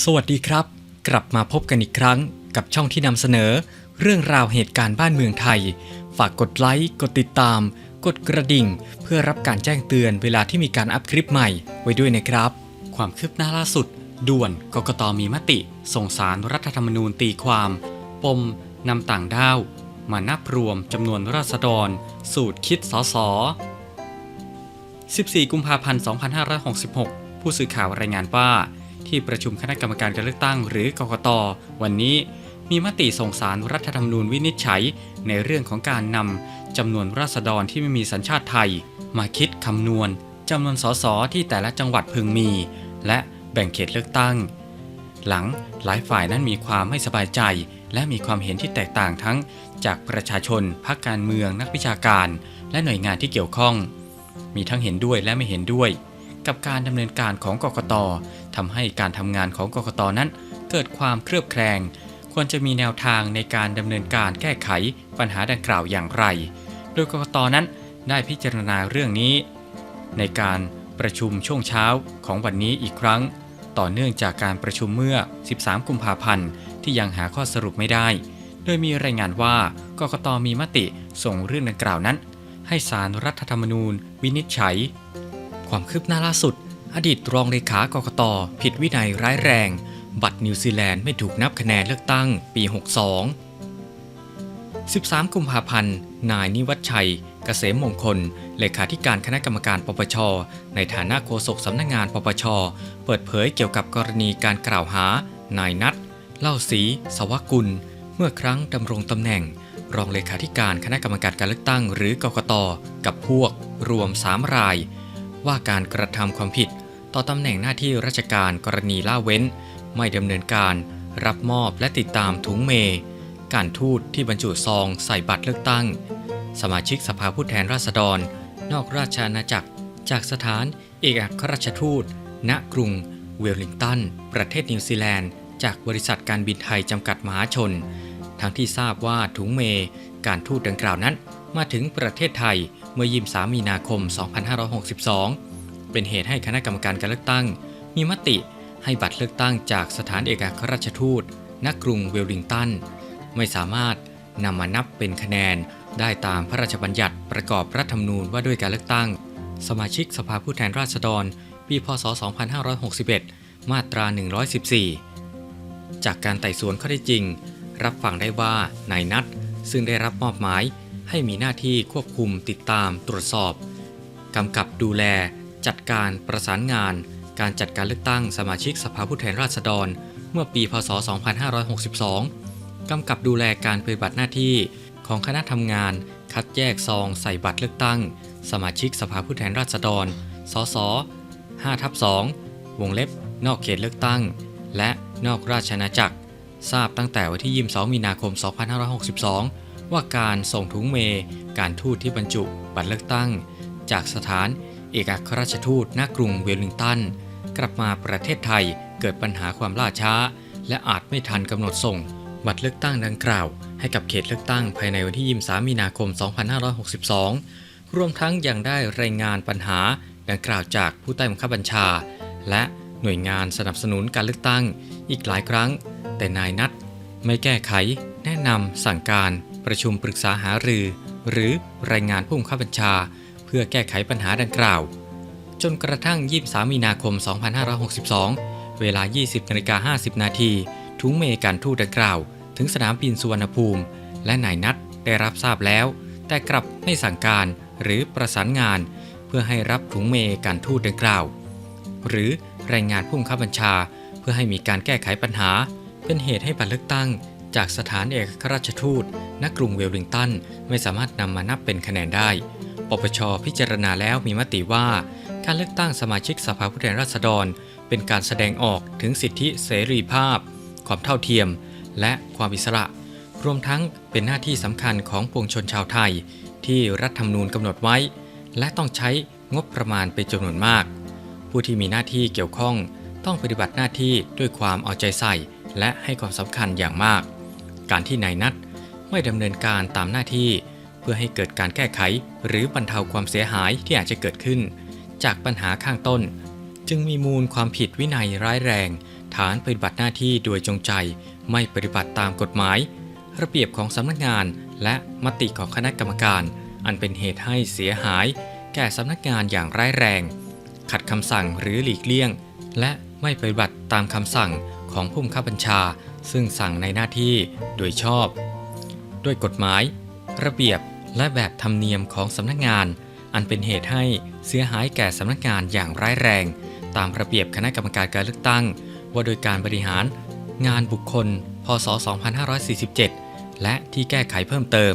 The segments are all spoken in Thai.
สวัสดีครับ กลับมาพบกันอีกครั้งกับช่องที่นำเสนอ เรื่องราวเหตุการณ์บ้านเมืองไทย ฝากกดไลค์ กดติดตาม กดกระดิ่ง เพื่อรับการแจ้งเตือนเวลาที่มีการอัพคลิปใหม่ไว้ด้วยนะครับ ความคืบหน้าล่าสุด ด่วนกกตมีมติ ส่งสารรัฐธรรมนูญตีความ ปมนำต่างด้าวมานับรวมจำนวนราษฎร สูตรคิดสส14 กุมภาพันธ์ 2566 ผู้สื่อข่าวรายงานว่า ที่ประชุมคณะกรรมการการเลือกตั้งหรือกกต วันนี้มีมติส่งสารรัฐธรรมนูญวินิจฉัย ในเรื่องของการนำจำนวนราษฎรที่ไม่มีสัญชาติไทย มาคิดคำนวณจำนวนสสที่แต่ละจังหวัดพึงมี และแบ่งเขตเลือกตั้ง หลังหลายฝ่ายนั้นมีความไม่สบายใจ และมีความเห็นที่แตกต่างทั้ง จากประชาชนพรรคการเมืองนักวิชาการ และหน่วยงานที่เกี่ยวข้อง มีทั้งเห็นด้วยและไม่เห็นด้วย กับการดำเนินการของกกตทำให้การทำงานของกกตนั้น เกิดความเครือบแคลง ควรจะมีแนวทางในการดำเนินการแก้ไขปัญหาดังกล่าวอย่างไร โดยกกตนั้นได้พิจารณาเรื่องนี้ ในการประชุมช่วงเช้าของวันนี้อีกครั้ง ต่อเนื่องจากการประชุมเมื่อ 13 กุมภาพันธ์ที่ยังหาข้อสรุปไม่ได้ โดยมีรายงานว่ากกตมีมติส่งเรื่องดังกล่าวนั้น ให้สารรัฐธรรมนูญ วินิจฉัย ความคืบหน้าล่าสุด อดีตรองเลขากกตผิดวินัยร้ายแรง บัตรนิวซีแลนด์ไม่ถูกนับคะแนนเลือกตั้งปี 62 13 กุมภาพันธ์ นายนิวัฒชัยเกษมมงคล เลขาธิการคณะกรรมการปปช ในฐานะโฆษกสำนักงานปปช เปิดเผยเกี่ยวกับกรณีการกล่าวหานายนัทเล่าศรีสวกุล เมื่อครั้งดำรงตำแหน่ง รองเลขาธิการคณะกรรมการการเลือกตั้งหรือกกตกับพวกรวม 3 ราย ว่าการกระทำความผิด ต่อตำแหน่งหน้าที่ราชการกรณีล่าเว้น ไม่ดำเนินการ รับมอบและติดตามถุงเม การทูตที่บรรจุซองใส่บัตรเลือกตั้ง สมาชิกสภาผู้แทนราษฎร นอกราชอาณาจักร จากสถานเอกอัครราชทูต ณกรุง เวลลิงตัน ประเทศนิวซีแลนด์ จากบริษัทการบินไทยจำกัดมหาชน ทั้งที่ทราบว่าถุงเม การทูตดังกล่าวนั้นมาถึงประเทศไทย เมื่อ 23 มีนาคม 2562 เป็นเหตุให้คณะกรรมการการเลือกตั้ง มีมติให้บัตรเลือกตั้งจากสถานเอกอัครราชทูต ณ กรุงเวลลิงตัน ไม่สามารถนำมานับเป็นคะแนนได้ตามพระราชบัญญัติประกอบรัฐธรรมนูญว่าด้วยการเลือกตั้ง สมาชิกสภาผู้แทนราษฎร ปีพศ 2561 มาตรา 114 จากการไต่สวนข้อได้จริง รับฟังได้ว่านายนัทซึ่งได้รับมอบหมาย ให้มีหน้าที่ควบคุมติดตามตรวจสอบกำกับดูแล จัดการประสานงาน การจัดการเลือกตั้งสมาชิกสภาผู้แทนราษฎร เมื่อปีพศ 2562 กำกับดูแลการปฏิบัติหน้าที่ของคณะทำงาน คัดแยกซองใส่บัตรเลือกตั้ง สมาชิกสภาผู้แทนราษฎร สส5ทับ2วงเล็บ นอกเขตเลือกตั้ง และนอกราชอาณาจักร ทราบตั้งแต่วันที่ 22 มีนาคม 2562 ว่าการส่งถุงเมการทูตที่บรรจุบัตรเลือกตั้ง จากสถานเอกอัครราชทูตณกรุงเวลลิงตัน กลับมาประเทศไทยเกิดปัญหาความล่าช้า และอาจไม่ทันกำหนดส่ง บัตรเลือกตั้งดังกล่าว ให้กับเขตเลือกตั้งภายในวันที่ 23 มีนาคม 2562 รวมทั้งยังได้รายงานปัญหาดังกล่าวจากผู้ใต้บังคับบัญชา และหน่วยงานสนับสนุนการเลือกตั้งอีกหลายครั้ง แต่นายนัทไม่แก้ไข แนะนำสั่งการ ประชุมปรึกษาหารือ หรือรายงานผู้บังคับบัญชา เพื่อแก้ไขปัญหาดังกล่าว จนกระทั่ง 23 มีนาคม 2562 เวลา 20นาฬิกา50 นาทีถุงเมการทูตดังกล่าว ถึงสนามบินสุวรรณภูมิ และนายนัทได้รับทราบแล้ว แต่กลับไม่สั่งการหรือประสานงาน เพื่อให้รับถุงเมการทูตดังกล่าว หรือรายงานผู้บังคับบัญชา เพื่อให้มีการแก้ไขปัญหา เป็นเหตุให้บัตรเลือกตั้ง จากสถานเอกอัครราชทูต ณ กรุงเวลลิงตัน ไม่สามารถนำมานับเป็นคะแนนได้ ปปชพิจารณาแล้วมีมติว่า การเลือกตั้งสมาชิกสภาผู้แทนราษฎร เป็นการแสดงออกถึงสิทธิเสรีภาพ ความเท่าเทียม และความอิสระ รวมทั้งเป็นหน้าที่สำคัญของปวงชนชาวไทย ที่รัฐธรรมนูญกำหนดไว้ และต้องใช้งบประมาณเป็นจำนวนมาก ผู้ที่มีหน้าที่เกี่ยวข้องต้องปฏิบัติหน้าที่ด้วยความเอาใจใส่ และให้ความสำคัญอย่างมาก การที่นายนัดไม่ดำเนินการตามหน้าที่ เพื่อให้เกิดการแก้ไขหรือบรรเทาความเสียหายที่อาจจะเกิดขึ้น จากปัญหาข้างต้น จึงมีมูลความผิดวินัยร้ายแรง ฐานปฏิบัติหน้าที่โดยจงใจ ไม่ปฏิบัติตามกฎหมาย ระเบียบของสำนักงาน และมติของคณะกรรมการ อันเป็นเหตุให้เสียหาย แก่สำนักงานอย่างร้ายแรง ขัดคำสั่งหรือหลีกเลี่ยง และไม่ปฏิบัติตามคำสั่งของผู้บังคับบัญชา ซึ่งสั่งในหน้าที่โดยชอบ ด้วยกฎหมาย ระเบียบและแบบธรรมเนียมของสำนักงาน อันเป็นเหตุให้เสียหายแก่สำนักงานอย่างร้ายแรง ตามระเบียบคณะกรรมการการเลือกตั้ง ว่าโดยการบริหารงานบุคคล พศ 2547 และที่แก้ไขเพิ่มเติม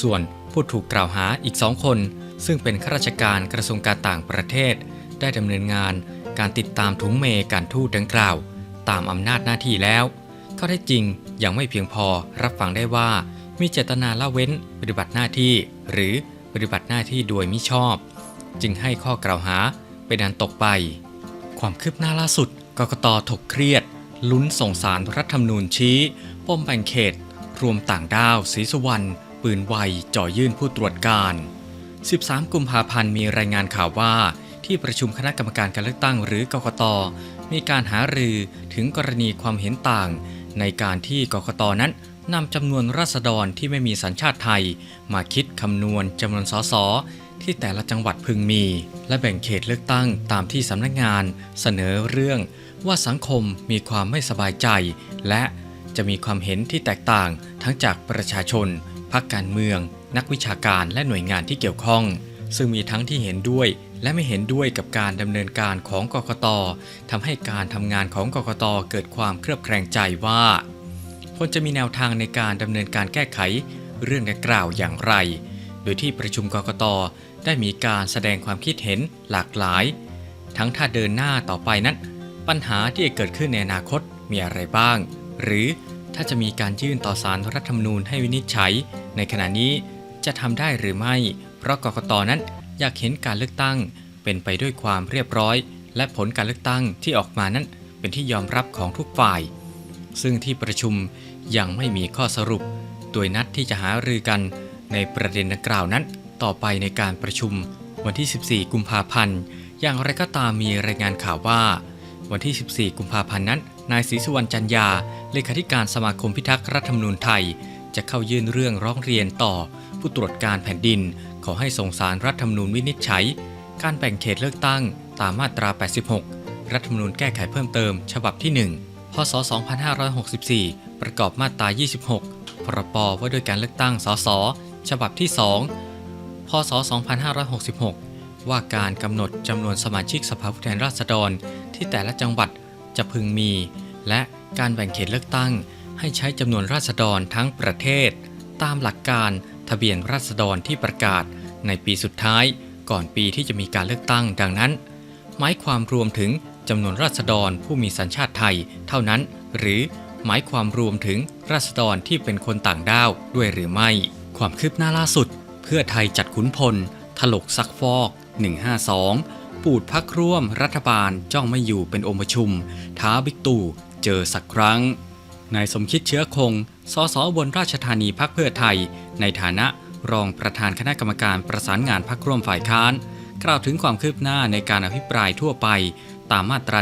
ส่วนผู้ถูกกล่าวหาอีกสองคน ซึ่งเป็นข้าราชการกระทรวงการต่างประเทศ ได้ดำเนินงานการติดตามถุงเมการทูตดังกล่าว ตามอำนาจหน้าที่แล้ว ข้อเท็จจริงยังไม่เพียงพอรับฟังได้ว่า มีเจตนาละเว้นปฏิบัติหน้าที่ หรือปฏิบัติหน้าที่โดยมิชอบ จึงให้ข้อกล่าวหาเป็นอันตกไป ความคืบหน้าล่าสุดกกตถกเครียด ลุ้นส่งสารรัฐธรรมนูญชี้ปมแบ่งเขต รวมต่างด้าวศรีสุวรรณปืนไวจ่อยื่นผู้ตรวจการ 13 กุมภาพันธ์มีรายงานข่าวว่าที่ประชุมคณะกรรมการการเลือกตั้งหรือกกต มีการหารือถึงกรณีความเห็นต่าง ในการที่กกตนั้นนำจำนวนราษฎรที่ไม่มีสัญชาติไทย มาคิดคำนวณจำนวนสสที่แต่ละจังหวัดพึงมี และแบ่งเขตเลือกตั้งตามที่สำนักงาน เสนอเรื่อง ว่าสังคมมีความไม่สบายใจ และจะมีความเห็นที่แตกต่างทั้งจากประชาชนพรรคการเมือง นักวิชาการและหน่วยงานที่เกี่ยวข้อง ซึ่งมีทั้งที่เห็นด้วย และไม่เห็นด้วยกับการดำเนินการของกกตทำให้การทำงานของกกตเกิดความเครือบแคลงใจว่าควรจะมีแนวทางในการดำเนินการแก้ไข เรื่องดังกล่าวอย่างไร โดยที่ประชุมกกตได้มีการแสดงความคิดเห็นหลากหลาย ทั้งถ้าเดินหน้าต่อไปนั้น ปัญหาที่จะเกิดขึ้นในอนาคตมีอะไรบ้าง หรือถ้าจะมีการยื่นต่อสารรัฐธรรมนูญให้วินิจฉัย ในขณะนี้จะทำได้หรือไม่ เพราะกกตนั้น อยากเห็นการเลือกตั้ง เป็นไปด้วยความเรียบร้อย และผลการเลือกตั้งที่ออกมานั้นเป็นที่ยอมรับของทุกฝ่าย ซึ่งที่ประชุมยังไม่มีข้อสรุป โดยนัดที่จะหารือกันในประเด็นดังกล่าวนั้น ต่อไปในการประชุมวันที่ 14 กุมภาพันธ์ อย่างไรก็ตามมีรายงานข่าวว่า วันที่ 14 กุมภาพันธ์นั้น นายศรีสุวรรณจันยา เลขาธิการสมาคมพิทักษ์รัฐธรรมนูญไทย จะเข้ายื่นเรื่องร้องเรียนต่อผู้ตรวจการแผ่นดิน ขอให้ส่งสารรัฐธรรมนูญวินิจฉัย การแบ่งเขตเลือกตั้งตามมาตรา 86 รัฐธรรมนูญแก้ไขเพิ่มเติม ฉบับที่ 1 พศ 2564 ประกอบมาตรา 26 พรบว่าด้วยการเลือกตั้ง สส ฉบับที่ 2 พศ 2566 ว่าการกำหนดจำนวนสมาชิกสภาผู้แทนราษฎร ที่แต่ละจังหวัดจะพึงมี และการแบ่งเขตเลือกตั้ง ให้ใช้จำนวนราษฎรทั้งประเทศ ตามหลักการ ทะเบียนราษฎรที่ประกาศในปีสุดท้าย ก่อนปีที่จะมีการเลือกตั้งดังนั้น หมายความรวมถึงจำนวนราษฎรผู้มีสัญชาติไทยเท่านั้น หรือหมายความรวมถึงราษฎรที่เป็นคนต่างด้าวด้วยหรือไม่ ความคืบหน้าล่าสุด เพื่อไทยจัดขุนพล ถลกซักฟอก 152 ปูดพักร่วมรัฐบาลจ้องไม่อยู่เป็นองค์ประชุม ท้าบิ๊กตู่เจอสักครั้งนายสมคิดเชื้อคง สสบนราชธานีพักเพื่อไทย ในฐานะรองประธานคณะกรรมการประสานงานพักร่วมฝ่ายค้าน กล่าวถึงความคืบหน้าในการอภิปรายทั่วไปตามมาตรา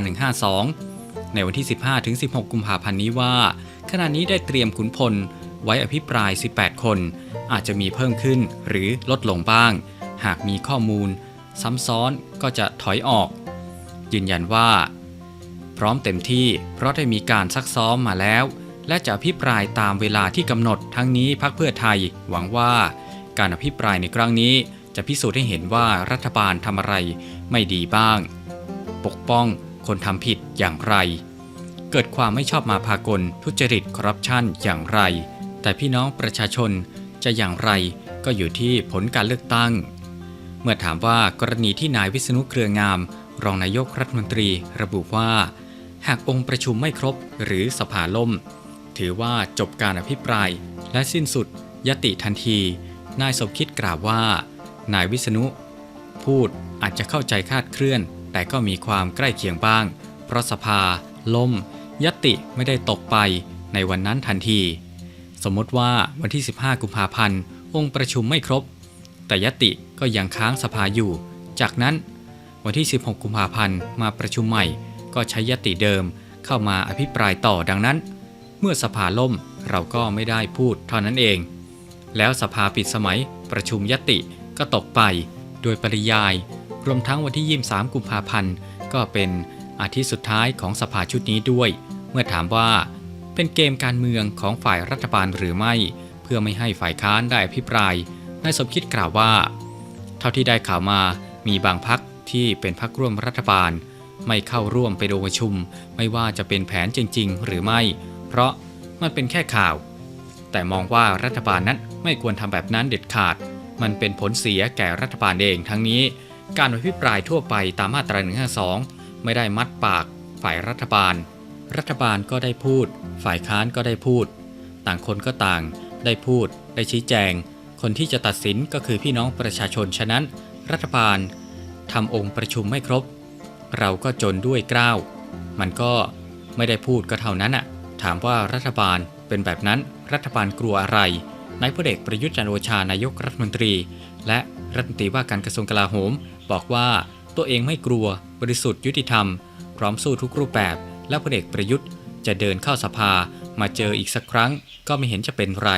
152 ในวันที่ 15-16 กุมภาพันธ์นี้ว่า ขณะนี้ได้เตรียมขุนพล ไว้อภิปราย 18 คน อาจจะมีเพิ่มขึ้นหรือลดลงบ้าง หากมีข้อมูล ซ้ำซ้อนก็จะถอยออก ยืนยันว่า พร้อมเต็มที่เพราะได้มีการซักซ้อมมาแล้ว และจะอภิปรายตามเวลาที่กำหนดทั้งนี้พักเพื่อไทย หวังว่าการอภิปรายในครั้งนี้ จะพิสูจน์ให้เห็นว่ารัฐบาลทำอะไรไม่ดีบ้าง ปกป้องคนทำผิดอย่างไร เกิดความไม่ชอบมาพากลทุจริตคอร์รัปชันอย่างไร แต่พี่น้องประชาชนจะอย่างไรก็อยู่ที่ผลการเลือกตั้ง เมื่อถามว่ากรณีที่นายวิษณุเครืองาม รองนายกรัฐมนตรีระบุว่า หากองค์ประชุมไม่ครบหรือสภาล่ม ถือว่าจบการอภิปราย และสิ้นสุดยติทันที นายสมคิดกล่าวว่า นายวิษณุ พูดอาจจะเข้าใจคาดเคลื่อน แต่ก็มีความใกล้เคียงบ้าง เพราะสภา ล่ม ยติไม่ได้ตกไปในวันนั้นทันที สมมติว่าวันที่ 15 กุมภาพันธ์ องค์ประชุมไม่ครบ แต่ยติก็ยังค้างสภาอยู่ จากนั้นวันที่ 16 กุมภาพันธ์มาประชุมใหม่ ก็ใช้ยติเดิมเข้ามาอภิปรายต่อดังนั้น เมื่อสภาล่มเราก็ไม่ได้พูดเท่านั้นเอง แล้วสภาปิดสมัยประชุมยติก็ตกไปโดยปริยาย รวมทั้งวันที่ 23 กุมภาพันธ์ก็เป็นอาทิตย์สุดท้ายของสภาชุดนี้ด้วย เมื่อถามว่าเป็นเกมการเมืองของฝ่ายรัฐบาลหรือไม่ เพื่อไม่ให้ฝ่ายค้านได้อภิปรายนายสมคิดกล่าวว่า เท่าที่ได้ข่าวมามีบางพักที่เป็นพักร่วมรัฐบาล ไม่เข้าร่วมไปองประชุม ไม่ว่าจะเป็นแผนจริง ๆ หรือไม่ เพราะมันเป็นแค่ข่าว แต่มองว่ารัฐบาลนั้นไม่ควรทำแบบนั้นเด็ดขาด มันเป็นผลเสียแก่รัฐบาลเองทั้งนี้ การอภิปรายทั่วไปตามมาตรา152 ไม่ได้มัดปากฝ่ายรัฐบาล รัฐบาลก็ได้พูด ฝ่ายค้านก็ได้พูด ต่างคนก็ต่าง ได้พูด ได้ชี้แจง คนที่จะตัดสินก็คือพี่น้องประชาชนฉะนั้น รัฐบาลทำองค์ประชุมไม่ครบ เราก็จนด้วยกล้าว มันก็ไม่ได้พูดก็เท่านั้นอะ ถามว่ารัฐบาลเป็นแบบนั้นรัฐบาลกลัวอะไรนายพลเอกประยุทธ์จันโอชานายกรัฐมนตรี และรัฐมนตรีว่าการกระทรวงกลาโหม บอกว่าตัวเองไม่กลัวบริสุทธิ์ยุติธรรม พร้อมสู้ทุกรูปแบบ และพลเอกประยุทธ์จะเดินเข้าสภามาเจออีกสักครั้งก็ไม่เห็นจะเป็นไร